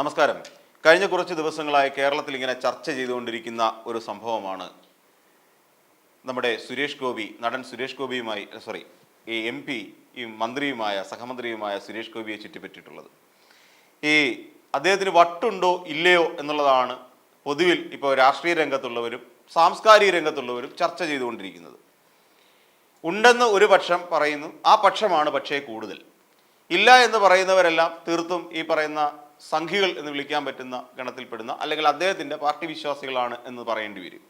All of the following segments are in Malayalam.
നമസ്കാരം. കഴിഞ്ഞ കുറച്ച് ദിവസങ്ങളായി കേരളത്തിൽ ഇങ്ങനെ ചർച്ച ചെയ്തുകൊണ്ടിരിക്കുന്ന ഒരു സംഭവമാണ് നമ്മുടെ സുരേഷ് ഗോപി നടൻ സുരേഷ് ഗോപിയുമായി സോറി ഈ എം പി ഈ മന്ത്രിയുമായ സഹമന്ത്രിയുമായ സുരേഷ് ഗോപിയെ ചുറ്റിപ്പറ്റിയിട്ടുള്ളത്. ഈ അദ്ദേഹത്തിന് വട്ടുണ്ടോ ഇല്ലയോ എന്നുള്ളതാണ് പൊതുവിൽ ഇപ്പോൾ രാഷ്ട്രീയ രംഗത്തുള്ളവരും സാംസ്കാരിക രംഗത്തുള്ളവരും ചർച്ച ചെയ്തുകൊണ്ടിരിക്കുന്നത്. ഉണ്ടെന്ന് ഒരു പക്ഷം പറയുന്നു ആ പക്ഷമാണ് പക്ഷേ കൂടുതൽ. ഇല്ല എന്ന് പറയുന്നവരെല്ലാം തീർത്തും ഈ പറയുന്ന സംഘികൾ എന്ന് വിളിക്കാൻ പറ്റുന്ന ഗണത്തിൽപ്പെടുന്ന അല്ലെങ്കിൽ അദ്ദേഹത്തിന്റെ പാർട്ടി വിശ്വാസികളാണ് എന്ന് പറയേണ്ടി വരും.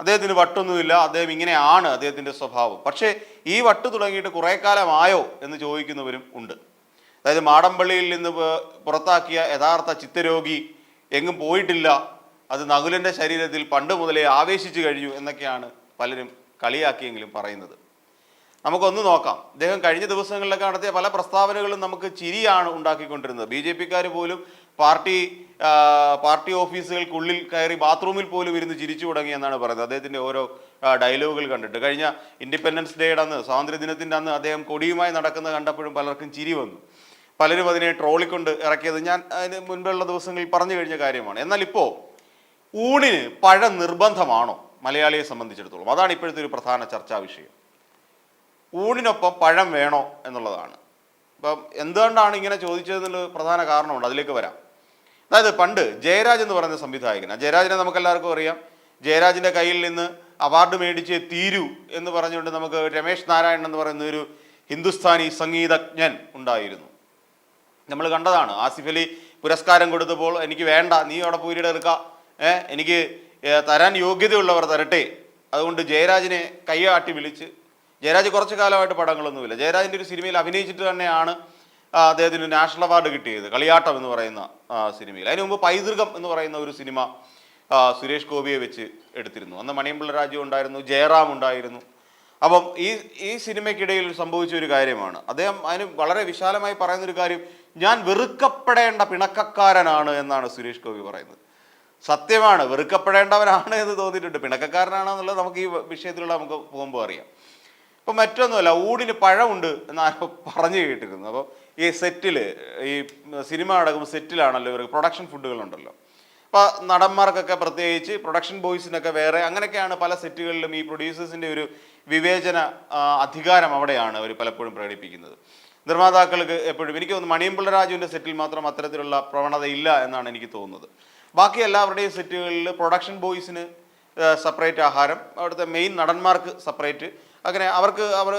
അദ്ദേഹത്തിന് വട്ടൊന്നുമില്ല അദ്ദേഹം ഇങ്ങനെയാണ് അദ്ദേഹത്തിന്റെ സ്വഭാവം. പക്ഷേ ഈ വട്ട് തുടങ്ങിയിട്ട് കുറേ കാലമായോ എന്ന് ചോദിക്കുന്നവരും ഉണ്ട്. അതായത് മാടമ്പള്ളിയിൽ നിന്ന് പുറത്താക്കിയ യഥാർത്ഥ ചിത്തരോഗി എങ്ങും പോയിട്ടില്ല. അത് നകുലന്റെ ശരീരത്തിൽ പണ്ട് മുതലേ ആവേശിച്ചു കഴിഞ്ഞു എന്നൊക്കെയാണ് പലരും കളിയാക്കിയെങ്കിലും പറയുന്നത്. നമുക്കൊന്ന് നോക്കാം. അദ്ദേഹം കഴിഞ്ഞ ദിവസങ്ങളിലൊക്കെ നടത്തിയ പല പ്രസ്താവനകളും നമുക്ക് ചിരിയാണ് ഉണ്ടാക്കിക്കൊണ്ടിരുന്നത്. ബി ജെ പിക്കാർ പോലും പാർട്ടി പാർട്ടി ഓഫീസുകൾക്കുള്ളിൽ കയറി ബാത്റൂമിൽ പോലും ഇരുന്ന് ചിരിച്ചു തുടങ്ങി എന്നാണ് പറയുന്നത്. അദ്ദേഹത്തിന്റെ ഓരോ ഡയലോഗുകൾ കണ്ടിട്ട്. കഴിഞ്ഞ ഇൻഡിപെൻഡൻസ് ഡേയുടെ അന്ന് സ്വാതന്ത്ര്യദിനത്തിന്റെ അന്ന് അദ്ദേഹം കൊടിയുമായി നടക്കുന്നത് കണ്ടപ്പോഴും പലർക്കും ചിരി വന്നു. പലരും അതിനെ ട്രോളിക്കൊണ്ട് ഇറക്കിയത്. ഞാൻ അതിന് മുൻപുള്ള ദിവസങ്ങളിൽ പറഞ്ഞു കഴിഞ്ഞ കാര്യമാണ്. എന്നാൽ ഇപ്പോൾ ഊണിന് പഴ നിർബന്ധമാണോ മലയാളിയെ സംബന്ധിച്ചിടത്തോളം? അതാണ് ഇപ്പോഴത്തെ ഒരു പ്രധാന ചർച്ചാ വിഷയം. ഊണിനൊപ്പം പഴം വേണോ എന്നുള്ളതാണ്. ഇപ്പം എന്തുകൊണ്ടാണ് ഇങ്ങനെ ചോദിച്ചതെന്നുള്ള പ്രധാന കാരണമുണ്ട്. അതിലേക്ക് വരാം. അതായത് പണ്ട് ജയരാജ് എന്ന് പറയുന്ന സംവിധായകൻ ജയരാജിനെ നമുക്കെല്ലാവർക്കും അറിയാം. ജയരാജിന്റെ കയ്യിൽ നിന്ന് അവാർഡ് മേടിച്ച് തീരൂ എന്ന് പറഞ്ഞുകൊണ്ട് നമുക്ക് രമേശ് നാരായണൻ എന്ന് പറയുന്ന ഒരു ഹിന്ദുസ്ഥാനി സംഗീതജ്ഞൻ ഉണ്ടായിരുന്നു. നമ്മൾ കണ്ടതാണ് ആസിഫ് അലി പുരസ്കാരം കൊടുത്തപ്പോൾ എനിക്ക് വേണ്ട നീ അവിടെ പോയിട്ട് എടുക്ക എനിക്ക് തരാൻ യോഗ്യതയുള്ളവർ തരട്ടെ. അതുകൊണ്ട് ജയരാജിനെ കൈയാട്ടി വിളിച്ച് ജയരാജ് കുറച്ച് കാലമായിട്ട് പടങ്ങളൊന്നുമില്ല. ജയരാജിന്റെ ഒരു സിനിമയിൽ അഭിനയിച്ചിട്ട് തന്നെയാണ് അദ്ദേഹത്തിന് നാഷണൽ അവാർഡ് കിട്ടിയത്. കളിയാട്ടം എന്ന് പറയുന്ന സിനിമയിൽ. അതിന് മുമ്പ് പൈതൃകം എന്ന് പറയുന്ന ഒരു സിനിമ സുരേഷ് ഗോപിയെ വെച്ച് എടുത്തിരുന്നു. അന്ന് മണിയമ്പിള്ള രാജു ഉണ്ടായിരുന്നു ജയറാം ഉണ്ടായിരുന്നു. അപ്പം ഈ ഈ സിനിമയ്ക്കിടയിൽ സംഭവിച്ച ഒരു കാര്യമാണ്. അദ്ദേഹം അതിന് വളരെ വിശാലമായി പറയുന്നൊരു കാര്യം ഞാൻ വെറുക്കപ്പെടേണ്ട പിണക്കക്കാരനാണ് എന്നാണ് സുരേഷ് ഗോപി പറയുന്നത്. സത്യമാണ് വെറുക്കപ്പെടേണ്ടവനാണ് എന്ന് തോന്നിയിട്ടുണ്ട്. പിണക്കക്കാരനാണെന്നുള്ളത് നമുക്ക് ഈ വിഷയത്തിലുള്ള നമുക്ക് പോകുമ്പോൾ അറിയാം. ഇപ്പം മറ്റൊന്നുമല്ല ഊടിന് പഴമുണ്ട് എന്ന് ആരോ പറഞ്ഞു കേട്ടിരുന്നു. അപ്പോൾ ഈ സെറ്റിൽ ഈ സിനിമ അടക്കം സെറ്റിലാണല്ലോ ഇവർക്ക് പ്രൊഡക്ഷൻ ഫുഡുകളുണ്ടല്ലോ അപ്പോൾ നടന്മാർക്കൊക്കെ പ്രത്യേകിച്ച് പ്രൊഡക്ഷൻ ബോയ്സിനൊക്കെ വേറെ അങ്ങനെയൊക്കെയാണ് പല സെറ്റുകളിലും ഈ പ്രൊഡ്യൂസേഴ്സിന്റെ ഒരു വിവേചന അധികാരം അവിടെയാണ് അവർ പലപ്പോഴും പ്രകടിപ്പിക്കുന്നത്. നിർമ്മാതാക്കൾക്ക് എപ്പോഴും എനിക്ക് തോന്നുന്നു മണിയമ്പിള്ള രാജുവിന്റെ സെറ്റിൽ മാത്രം അത്തരത്തിലുള്ള പ്രവണത ഇല്ല എന്നാണ് എനിക്ക് തോന്നുന്നത്. ബാക്കി എല്ലാവരുടെയും സെറ്റുകളിൽ പ്രൊഡക്ഷൻ ബോയ്സിന് സെപ്പറേറ്റ് ആഹാരം അവിടുത്തെ മെയിൻ നടന്മാർക്ക് സെപ്പറേറ്റ് അങ്ങനെ അവർക്ക് അവർ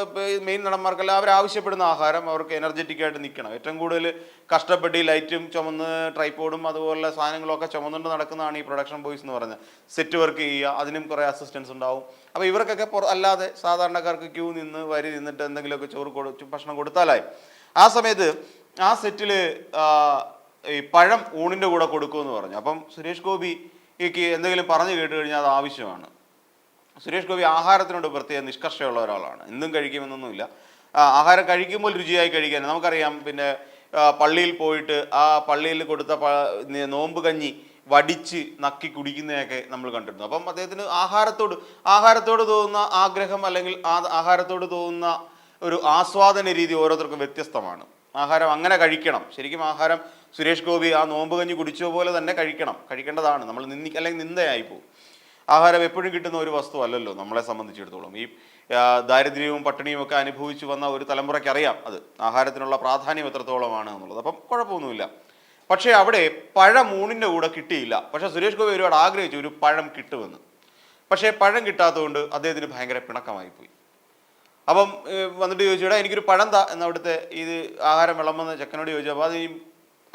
മെയിൻ നടന്മാർക്കെല്ലാം അവർ ആവശ്യപ്പെടുന്ന ആഹാരം അവർക്ക് എനർജറ്റിക് ആയിട്ട് നിൽക്കണം. ഏറ്റവും കൂടുതൽ കഷ്ടപ്പെട്ട് ഈ ലൈറ്റും ചുമന്ന് ട്രൈപ്പോഡും അതുപോലെ സാധനങ്ങളൊക്കെ ചുമന്നുകൊണ്ട് നടക്കുന്നതാണ് ഈ പ്രൊഡക്ഷൻ ബോയ്സ് എന്ന് പറഞ്ഞത് സെറ്റ് വർക്ക് ചെയ്യുക അതിനും കുറേ അസിസ്റ്റൻസ് ഉണ്ടാവും. അപ്പോൾ ഇവർക്കൊക്കെ അല്ലാതെ സാധാരണക്കാർക്ക് ക്യൂ നിന്ന് വരി നിന്നിട്ട് എന്തെങ്കിലുമൊക്കെ ചോറ് കൊടു ഭക്ഷണം കൊടുത്താലായി. ആ സമയത്ത് ആ സെറ്റിൽ ഈ പഴം ഊണിന്റെ കൂടെ കൊടുക്കുമെന്ന് പറഞ്ഞു. അപ്പം സുരേഷ് ഗോപിക്ക് എന്തെങ്കിലും പറഞ്ഞു കേട്ട് കഴിഞ്ഞാൽ അത് ആവശ്യമാണ്. സുരേഷ് ഗോപി ആഹാരത്തിനോട് പ്രത്യേക നിഷ്കർഷയുള്ള ഒരാളാണ്. എന്തും കഴിക്കുമെന്നൊന്നുമില്ല. ആഹാരം കഴിക്കുമ്പോൾ രുചിയായി കഴിക്കാൻ നമുക്കറിയാം പിന്നെ പള്ളിയിൽ പോയിട്ട് ആ പള്ളിയിൽ കൊടുത്ത നോമ്പ് കഞ്ഞി വടിച്ച് നക്കി കുടിക്കുന്നതൊക്കെ നമ്മൾ കണ്ടിരുന്നു. അപ്പം അദ്ദേഹത്തിന് ആഹാരത്തോട് ആഹാരത്തോട് തോന്നുന്ന ആഗ്രഹം അല്ലെങ്കിൽ ആ ആഹാരത്തോട് തോന്നുന്ന ഒരു ആസ്വാദന രീതി ഓരോരുത്തർക്കും വ്യത്യസ്തമാണ്. ആഹാരം അങ്ങനെ കഴിക്കണം. ശരിക്കും ആഹാരം സുരേഷ് ഗോപി ആ നോമ്പ് കഞ്ഞി കുടിച്ച പോലെ തന്നെ കഴിക്കണം. കഴിക്കേണ്ടതാണ്. നമ്മൾ നിന്ദി അല്ലെങ്കിൽ നിന്ദയായി പോകും. ആഹാരം എപ്പോഴും കിട്ടുന്ന ഒരു വസ്തു അല്ലല്ലോ നമ്മളെ സംബന്ധിച്ചിടത്തോളം. ഈ ദാരിദ്ര്യവും പട്ടിണിയും ഒക്കെ അനുഭവിച്ചു വന്ന ഒരു തലമുറയ്ക്ക് അറിയാം അത്. ആഹാരത്തിനുള്ള പ്രാധാന്യം എത്രത്തോളമാണ് എന്നുള്ളത്. അപ്പം കുഴപ്പമൊന്നുമില്ല. പക്ഷേ അവിടെ പഴം ഊണിന്റെ കൂടെ കിട്ടിയില്ല. പക്ഷേ സുരേഷ് ഗോപി ഒരുപാട് ആഗ്രഹിച്ചു ഒരു പഴം കിട്ടുമെന്ന്. പക്ഷേ പഴം കിട്ടാത്തതുകൊണ്ട് അദ്ദേഹത്തിന് ഭയങ്കര പിണക്കമായി പോയി അപ്പം വന്നിട്ട് ചോദിച്ചു എനിക്കൊരു പഴം താ. എന്ന അവിടുത്തെ ഇത് ആഹാരം വിളമ്പെന്ന് ചെക്കനോട് ചോദിച്ചു അപ്പോൾ അത്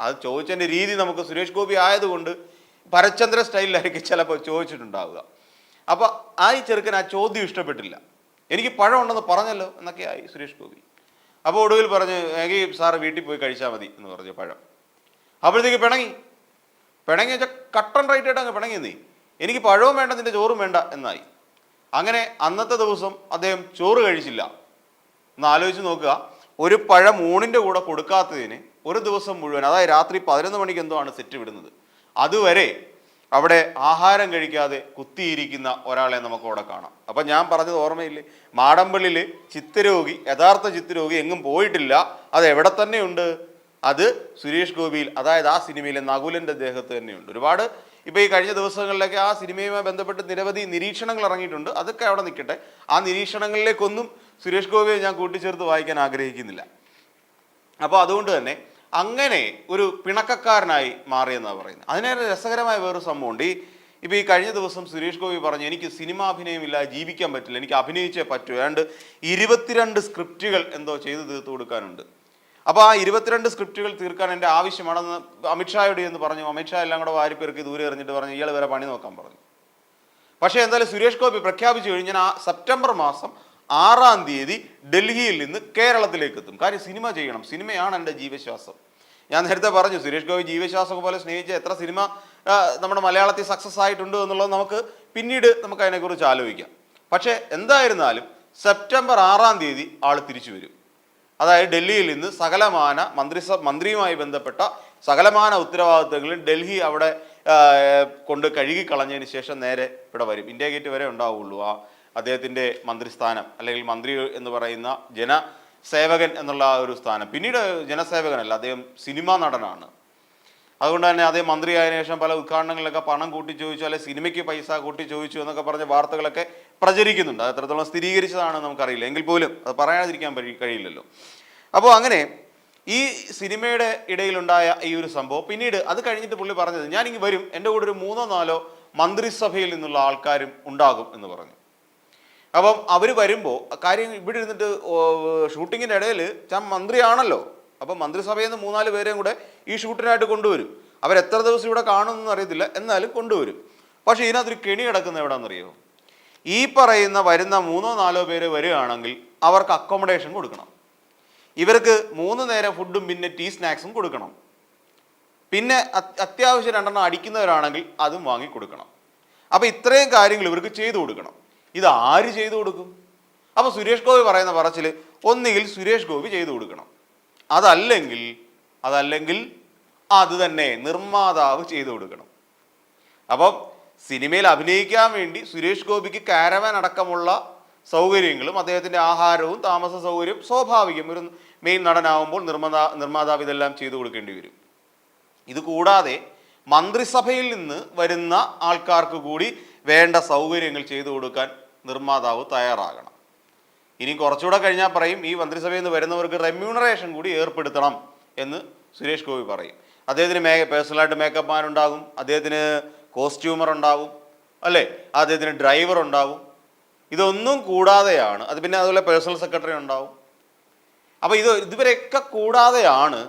അത് ചോദിച്ചതിന്റെ രീതി നമുക്ക് സുരേഷ് ഗോപി ആയതുകൊണ്ട് ഭരചന്ദ്ര സ്റ്റൈലിലായിരിക്കും ചിലപ്പോൾ ചോദിച്ചിട്ടുണ്ടാവുക. അപ്പോൾ ആ ഈ ചെറുക്കൻ ആ ചോദ്യം ഇഷ്ടപ്പെട്ടില്ല. എനിക്ക് പഴം ഉണ്ടെന്ന് പറഞ്ഞല്ലോ എന്നൊക്കെ ആയി സുരേഷ് ഗോപി. അപ്പോൾ ഒടുവിൽ പറഞ്ഞ് എങ്കിൽ സാറ് വീട്ടിൽ പോയി കഴിച്ചാൽ മതി എന്ന് പറഞ്ഞു പഴം. അപ്പോഴത്തേക്ക് പിണങ്ങി. പിണങ്ങി വെച്ചാൽ കട്ടൺ റൈറ്റ് ആയിട്ട് അങ്ങ് പിണങ്ങി നീ എനിക്ക് പഴവും വേണ്ട നിന്റെ ചോറും വേണ്ട എന്നായി. അങ്ങനെ അന്നത്തെ ദിവസം അദ്ദേഹം ചോറ് കഴിച്ചില്ല. ഒന്ന് ആലോചിച്ച് നോക്കുക. ഒരു പഴം ഊണിന്റെ കൂടെ കൊടുക്കാത്തതിന് ഒരു ദിവസം മുഴുവൻ അതായത് രാത്രി പതിനൊന്ന് മണിക്ക് എന്തോ ആണ് സെറ്റ് വിടുന്നത് അതുവരെ അവിടെ ആഹാരം കഴിക്കാതെ കുത്തിയിരിക്കുന്ന ഒരാളെ നമുക്ക് അവിടെ കാണാം. അപ്പം ഞാൻ പറഞ്ഞത് ഓർമ്മയില്ലേ? മാടമ്പള്ളിൽ ചിത്തരോഗി യഥാർത്ഥ ചിത്തരോഗി എങ്ങും പോയിട്ടില്ല. അത് എവിടെ തന്നെയുണ്ട് അത് സുരേഷ് ഗോപിയിൽ അതായത് ആ സിനിമയിലെ നകുലന്റെ ദേഹത്ത് തന്നെയുണ്ട് ഒരുപാട് ഇപ്പോൾ ഈ കഴിഞ്ഞ ദിവസങ്ങളിലൊക്കെ ആ സിനിമയുമായി ബന്ധപ്പെട്ട് നിരവധി നിരീക്ഷണങ്ങൾ ഇറങ്ങിയിട്ടുണ്ട്. അതൊക്കെ അവിടെ നിൽക്കട്ടെ. ആ നിരീക്ഷണങ്ങളിലേക്കൊന്നും സുരേഷ് ഗോപിയെ ഞാൻ കൂട്ടിച്ചേർത്ത് വായിക്കാൻ ആഗ്രഹിക്കുന്നില്ല. അപ്പോൾ അതുകൊണ്ട് തന്നെ അങ്ങനെ ഒരു പിണക്കക്കാരനായി മാറിയെന്നാണ് പറയുന്നത്. അതിനേറെ രസകരമായ വേറൊരു സംഭവമുണ്ട്. ഈ ഇപ്പോൾ ഈ കഴിഞ്ഞ ദിവസം സുരേഷ് ഗോപി പറഞ്ഞു എനിക്ക് സിനിമ അഭിനയമില്ല ജീവിക്കാൻ പറ്റില്ല എനിക്ക് അഭിനയിച്ചേ പറ്റൂ. ഏതാണ്ട് ഇരുപത്തിരണ്ട് സ്ക്രിപ്റ്റുകൾ എന്തോ ചെയ്തു തീർത്ത് കൊടുക്കാനുണ്ട്. അപ്പോൾ ആ ഇരുപത്തിരണ്ട് സ്ക്രിപ്റ്റുകൾ തീർക്കാൻ എന്റെ ആവശ്യമാണെന്ന് അമിത്ഷായോട് എന്ന് പറഞ്ഞു. അമിത്ഷാ എല്ലാം കൂടെ വാരിപ്പെറുക്കി ദൂരെ എറിഞ്ഞിട്ട് പറഞ്ഞു ഇയാൾ വരെ പണി നോക്കാൻ പറഞ്ഞു. പക്ഷേ എന്തായാലും സുരേഷ് ഗോപി പ്രഖ്യാപിച്ചു കഴിഞ്ഞാൽ ആ സെപ്റ്റംബർ മാസം ആറാം തീയതി ഡൽഹിയിൽ നിന്ന് കേരളത്തിലേക്ക് എത്തും. കാര്യം സിനിമ ചെയ്യണം. സിനിമയാണ് എന്റെ ജീവശ്വാസം. ഞാൻ നേരത്തെ പറഞ്ഞു സുരേഷ് ഗോപി ജീവശ്വാസം പോലെ സ്നേഹിച്ച എത്ര സിനിമ നമ്മുടെ മലയാളത്തിൽ സക്സസ് ആയിട്ടുണ്ട് എന്നുള്ളത് നമുക്ക് പിന്നീട് നമുക്ക് അതിനെക്കുറിച്ച് ആലോചിക്കാം. പക്ഷേ എന്തായിരുന്നാലും സെപ്റ്റംബർ ആറാം തീയതി ആൾ തിരിച്ചു വരും. അതായത് ഡൽഹിയിൽ നിന്ന് സകലമാന മന്ത്രിസഭ മന്ത്രിയുമായി ബന്ധപ്പെട്ട സകലമാന ഉത്തരവാദിത്തങ്ങളും ഡൽഹി അവിടെ കൊണ്ട് കഴുകി കളഞ്ഞതിന് ശേഷം നേരെ ഇവിടെ വരും. ഇന്ത്യ ഗേറ്റ് വരെ ഉണ്ടാവുള്ളൂ. ആ അദ്ദേഹത്തിന്റെ മന്ത്രിസ്ഥാനം അല്ലെങ്കിൽ മന്ത്രി എന്ന് പറയുന്ന ജനസേവകൻ എന്നുള്ള ഒരു സ്ഥാനം. പിന്നീട് ജനസേവകനല്ല അദ്ദേഹം സിനിമാ നടനാണ്. അതുകൊണ്ട് തന്നെ അദ്ദേഹം മന്ത്രിയായതിനു ശേഷം പല ഉദ്ഘാടനങ്ങളിലൊക്കെ പണം കൂട്ടി ചോദിച്ചു അല്ലെ സിനിമയ്ക്ക് പൈസ കൂട്ടി ചോദിച്ചു എന്നൊക്കെ പറഞ്ഞ വാർത്തകളൊക്കെ പ്രചരിക്കുന്നുണ്ട്. അത് എത്രത്തോളം സ്ഥിരീകരിച്ചതാണ് നമുക്കറിയില്ല. എങ്കിൽ പോലും അത് പറയാതിരിക്കാൻ കഴി- കഴിയില്ലല്ലോ. അപ്പോൾ അങ്ങനെ ഈ സിനിമയുടെ ഇടയിലുണ്ടായ ഈ ഒരു സംഭവം പിന്നീട് അത് കഴിഞ്ഞിട്ട് പുള്ളി പറഞ്ഞത് ഞാനിങ്ങ് വരും എന്റെ കൂടെ ഒരു മൂന്നോ നാലോ മന്ത്രിസഭയിൽ നിന്നുള്ള ആൾക്കാരും ഉണ്ടാകും എന്ന് പറഞ്ഞു. അപ്പം അവർ വരുമ്പോൾ കാര്യം ഇവിടെ ഇരുന്നിട്ട് ഷൂട്ടിങ്ങിന്റെ ഇടയിൽ ഞാൻ മന്ത്രിയാണല്ലോ. അപ്പം മന്ത്രിസഭയിൽ നിന്ന് മൂന്നാൽ പേരെയും കൂടെ ഈ ഷൂട്ടിനായിട്ട് കൊണ്ടുവരും. അവരെത്ര ദിവസം ഇവിടെ കാണുമെന്ന് അറിയത്തില്ല എന്നാലും കൊണ്ടുവരും. പക്ഷേ ഇതിനകത്തൊരു കെണി കിടക്കുന്ന എവിടെയാണെന്നറിയോ ഈ പറയുന്ന വരുന്ന മൂന്നോ നാലോ പേര് വരികയാണെങ്കിൽ അവർക്ക് അക്കോമഡേഷൻ കൊടുക്കണം. ഇവർക്ക് മൂന്ന് നേരം ഫുഡും പിന്നെ ടീ സ്നാക്സും കൊടുക്കണം. പിന്നെ അത്- അത്യാവശ്യം രണ്ടെണ്ണം അടിക്കുന്നവരാണെങ്കിൽ അതും വാങ്ങി കൊടുക്കണം അപ്പോൾ ഇത്രയും കാര്യങ്ങൾ ഇവർക്ക് ചെയ്തു കൊടുക്കണം. ഇത് ആര് ചെയ്തു കൊടുക്കും? അപ്പോൾ സുരേഷ് ഗോപി പറയുന്ന പറച്ചിൽ ഒന്നുകിൽ സുരേഷ് ഗോപി ചെയ്തു കൊടുക്കണം. അതല്ലെങ്കിൽ അതല്ലെങ്കിൽ അത് തന്നെ നിർമ്മാതാവ് ചെയ്തു കൊടുക്കണം. അപ്പം സിനിമയിൽ അഭിനയിക്കാൻ വേണ്ടി സുരേഷ് ഗോപിക്ക് കാരവാൻ അടക്കമുള്ള സൗകര്യങ്ങളും അദ്ദേഹത്തിന്റെ ആഹാരവും താമസ സൗകര്യവും സ്വാഭാവികം ഒരു മെയിൻ നടനാവുമ്പോൾ നിർമ്മാതാ നിർമ്മാതാവ് ഇതെല്ലാം ചെയ്തു കൊടുക്കേണ്ടി വരും. ഇത് കൂടാതെ മന്ത്രിസഭയിൽ നിന്ന് വരുന്ന ആൾക്കാർക്ക് കൂടി വേണ്ട സൗകര്യങ്ങൾ ചെയ്തു കൊടുക്കാൻ നിർമ്മാതാവ് തയ്യാറാകണം. ഇനി കുറച്ചുകൂടെ കഴിഞ്ഞാൽ പറയും ഈ മന്ത്രിസഭയിൽ നിന്ന് വരുന്നവർക്ക് റെമ്യൂണറേഷൻ കൂടി ഏർപ്പെടുത്തണം എന്ന് സുരേഷ് ഗോപി പറയും. അദ്ദേഹത്തിന് മേ പേഴ്സണലായിട്ട് മേക്കപ്പ് മാൻ ഉണ്ടാകും അദ്ദേഹത്തിന് കോസ്റ്റ്യൂമർ ഉണ്ടാകും അല്ലേ? അദ്ദേഹത്തിന് ഡ്രൈവർ ഉണ്ടാകും. ഇതൊന്നും കൂടാതെയാണ് അത് പിന്നെ അതുപോലെ പേഴ്സണൽ സെക്രട്ടറി ഉണ്ടാവും. അപ്പോൾ ഇത് ഇതുവരെയൊക്കെ കൂടാതെയാണ്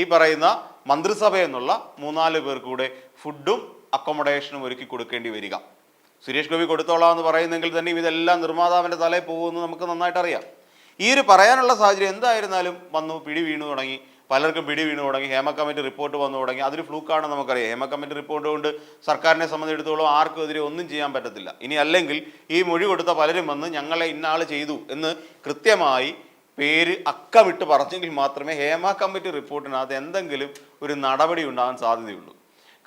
ഈ പറയുന്ന മന്ത്രിസഭ എന്നുള്ള മൂന്നാൽ പേർക്കൂടെ കൂടെ ഫുഡും അക്കോമഡേഷനും ഒരുക്കി കൊടുക്കേണ്ടി വരിക. സുരേഷ് ഗോപി കൊടുത്തോളാം എന്ന് പറയുന്നെങ്കിൽ തന്നെയും ഇതെല്ലാം നിർമ്മാതാവിന്റെ തലയിൽ പോകുമെന്ന് നമുക്ക് നന്നായിട്ട് അറിയാം ഈ ഒരു പറയാനുള്ള സാഹചര്യം എന്തായിരുന്നാലും വന്നു പിടി വീണു തുടങ്ങി. പലർക്കും പിടി വീണു തുടങ്ങി. ഹേമ കമ്മിറ്റി റിപ്പോർട്ട് വന്നു തുടങ്ങി. അതൊരു ഫ്ലൂക്കാണെന്ന് നമുക്കറിയാം. ഹേമ കമ്മിറ്റി റിപ്പോർട്ട് കൊണ്ട് സർക്കാരിനെ സംബന്ധിച്ചിടത്തോളം ആർക്കും എതിരെ ഒന്നും ചെയ്യാൻ പറ്റത്തില്ല. ഇനി അല്ലെങ്കിൽ ഈ മൊഴി കൊടുത്ത പലരും വന്ന് ഞങ്ങളെ ഇന്നാൾ ചെയ്തു എന്ന് കൃത്യമായി പേര് അക്കമിട്ട് പറഞ്ഞെങ്കിൽ മാത്രമേ ഹേമ കമ്മിറ്റി റിപ്പോർട്ടിനകത്ത് എന്തെങ്കിലും ഒരു നടപടി ഉണ്ടാകാൻ സാധ്യതയുള്ളൂ.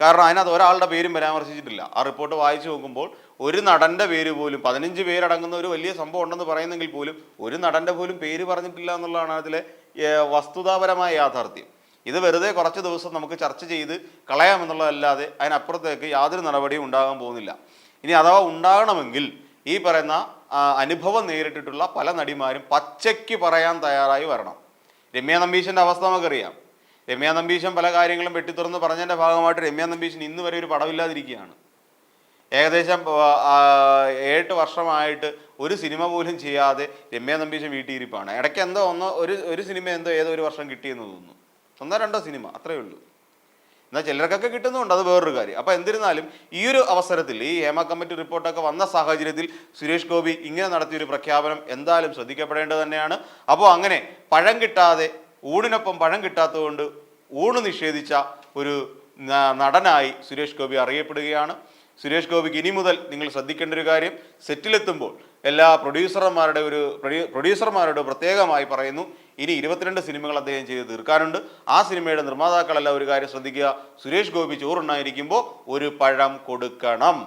കാരണം അതിനകത്ത് ഒരാളുടെ പേരും പരാമർശിച്ചിട്ടില്ല. ആ റിപ്പോർട്ട് വായിച്ചു നോക്കുമ്പോൾ ഒരു നടന്റെ പേര് പോലും പതിനഞ്ച് പേരടങ്ങുന്ന ഒരു വലിയ സംഭവം ഉണ്ടെന്ന് പറയുന്നെങ്കിൽ പോലും ഒരു നടന്റെ പോലും പേര് പറഞ്ഞിട്ടില്ല എന്നുള്ളതാണ് അതിലെ വസ്തുതാപരമായ യാഥാർത്ഥ്യം. ഇത് വെറുതെ കുറച്ച് ദിവസം നമുക്ക് ചർച്ച ചെയ്ത് കളയാമെന്നുള്ളതല്ലാതെ അതിനപ്പുറത്തേക്ക് യാതൊരു നടപടിയും ഉണ്ടാകാൻ പോകുന്നില്ല. ഇനി അഥവാ ഉണ്ടാകണമെങ്കിൽ ഈ പറയുന്ന അനുഭവം നേരിട്ടിട്ടുള്ള പല നടിമാരും പച്ചയ്ക്ക് പറയാൻ തയ്യാറായി വരണം. രമ്യ നമ്പീശന്റെ അവസ്ഥ നമുക്കറിയാം. രമ്യ നമ്പീശൻ പല കാര്യങ്ങളും വെട്ടിത്തുറന്ന് പറഞ്ഞതിന്റെ ഭാഗമായിട്ട് രമ്യ നമ്പീശൻ ഇന്ന് വരെ ഒരു പടമില്ലാതിരിക്കുകയാണ് ഏകദേശം ഏഴെട്ട് വർഷമായിട്ട് ഒരു സിനിമ പോലും ചെയ്യാതെ രമ്യ നമ്പീശൻ വീട്ടിയിരിപ്പാണ്. ഇടയ്ക്ക് എന്തോ ഒന്നോ ഒരു ഒരു സിനിമ എന്തോ ഏതോ ഒരു വർഷം കിട്ടിയെന്ന് തോന്നുന്നു. ഒന്നോ രണ്ടോ സിനിമ അത്രയേ ഉള്ളൂ. എന്നാൽ ചിലർക്കൊക്കെ കിട്ടുന്നുണ്ട് അത് വേറൊരു കാര്യം. അപ്പോൾ എന്നിരുന്നാലും ഈ ഒരു അവസരത്തിൽ ഈ ഹേമ കമ്മിറ്റി റിപ്പോർട്ടൊക്കെ വന്ന സാഹചര്യത്തിൽ സുരേഷ് ഗോപി ഇങ്ങനെ നടത്തിയൊരു പ്രഖ്യാപനം എന്തായാലും ശ്രദ്ധിക്കപ്പെടേണ്ടത് തന്നെയാണ്. അപ്പോൾ അങ്ങനെ പഴം കിട്ടാതെ ഊണിനൊപ്പം പഴം കിട്ടാത്തതുകൊണ്ട് ഊണ് നിഷേധിച്ച ഒരു നടനായി സുരേഷ് ഗോപി അറിയപ്പെടുകയാണ്. സുരേഷ് ഗോപിക്ക് ഇനി മുതൽ നിങ്ങൾ ശ്രദ്ധിക്കേണ്ട ഒരു കാര്യം സെറ്റിലെത്തുമ്പോൾ എല്ലാ പ്രൊഡ്യൂസർമാരുടെ ഒരു പ്രൊഡ്യൂസർമാരോട് പ്രത്യേകമായി പറയുന്നു ഇനി ഇരുപത്തിരണ്ട് സിനിമകൾ അദ്ദേഹം ചെയ്ത് തീർക്കാനുണ്ട്. ആ സിനിമയുടെ നിർമ്മാതാക്കളെല്ലാം ഒരു കാര്യം ശ്രദ്ധിക്കുക സുരേഷ് ഗോപി ചോറുണ്ണായിരിക്കുമ്പോൾ ഒരു പഴം കൊടുക്കണം.